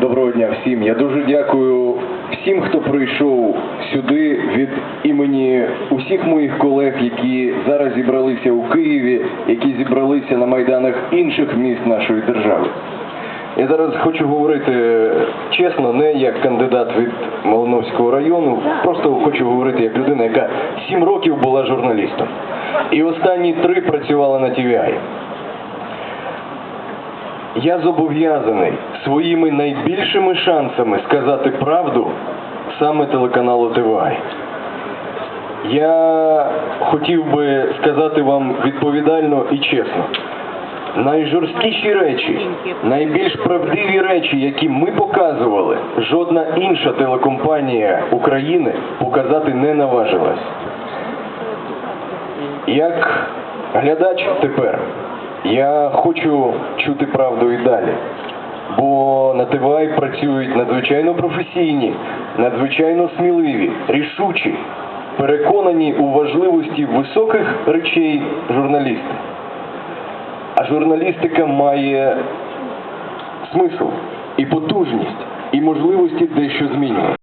Доброго дня всім. Я дуже дякую всім, хто прийшов сюди від імені усіх моїх колег, які зараз зібралися у Києві, які зібралися на майданах інших міст нашої держави. Я зараз хочу говорити чесно, не як кандидат від Малиновського району, просто хочу говорити як людина, яка сім років була журналістом. І останні три працювала на TVI. Я зобов'язаний своїми найбільшими шансами сказати правду саме телеканалу ТВА. Я хотів би сказати вам відповідально і чесно. Найжорсткіші речі, найбільш правдиві речі, які ми показували, жодна інша телекомпанія України показати не наважилась. Як глядач тепер я хочу чути правду і далі. Бо на ТВА працюють надзвичайно професійні, надзвичайно сміливі, рішучі, переконані у важливості високих речей журналісти. А журналістика має смисл і потужність, і можливості дещо змінювати.